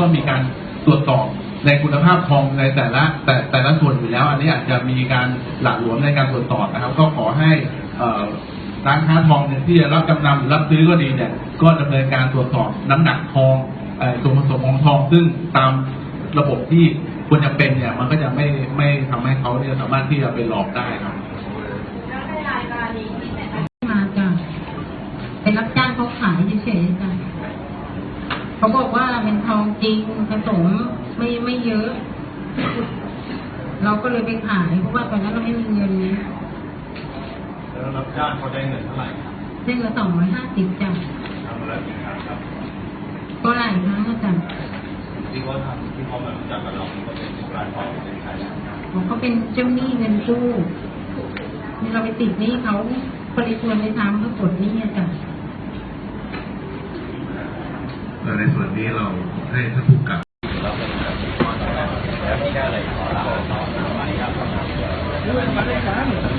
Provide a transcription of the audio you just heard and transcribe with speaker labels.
Speaker 1: ต้องมีการตรวจสอบในคุณภาพทองในแต่ละแต่แต่ละส่วนอยู่แล้ว อันนี้อาจจะมีการหละหลวมในการตรวจสอบนะครับ ก็ขอให้เอ่อร้านค้าทองเนี่ยที่จะรับจำนำหรือรับซื้อก็ดีเนี่ยก็ดำเนินการตรวจสอบน้ำหนักทองเอ่อส่วนผสมของทอง ซึ่งตามระบบที่ควรจะเป็นเนี่ย มันก็จะไม่ไม่ทำให้เขาเนี่ยสามารถที่จะไปหลอกได้ครับ
Speaker 2: แล้วในรายการนี้ที่ไหนคะ
Speaker 3: มาจ้ะเป็นรับจ้างเขาขายเฉยๆจ้ะเขาบอกว่าเป็นทอง จริงผสมไม่ไม่เยอะ เราก็เลยไปขายเพราะว่าตอนนั้นเราไม่มีเงิน
Speaker 4: แล้วรับจ้างเขาได้เงินเท่าไหร่ครับ
Speaker 3: เส้นละสองร้อยห้าสิบจ้ะ
Speaker 4: ทำมาแล้วกี่ครั้งครับ
Speaker 3: ก็หลายครั้งนะจ้ะ
Speaker 4: ที่เขาทำที่เขามารู้จักกับเราที่เขาเป็นร้านทองเป็นใครครับ
Speaker 3: บอกเขาเป็นเจ้าหนี้เงินกู้นี่เราไปติดหนี้เขาคนเลยชวนไปทำเขาปลดหนี้อะจ้ะ
Speaker 5: แล้ว ในส่วนนี้เราให้ท่านผู้กับ
Speaker 4: แล้วมีอะไรขอลาออกไหมครับ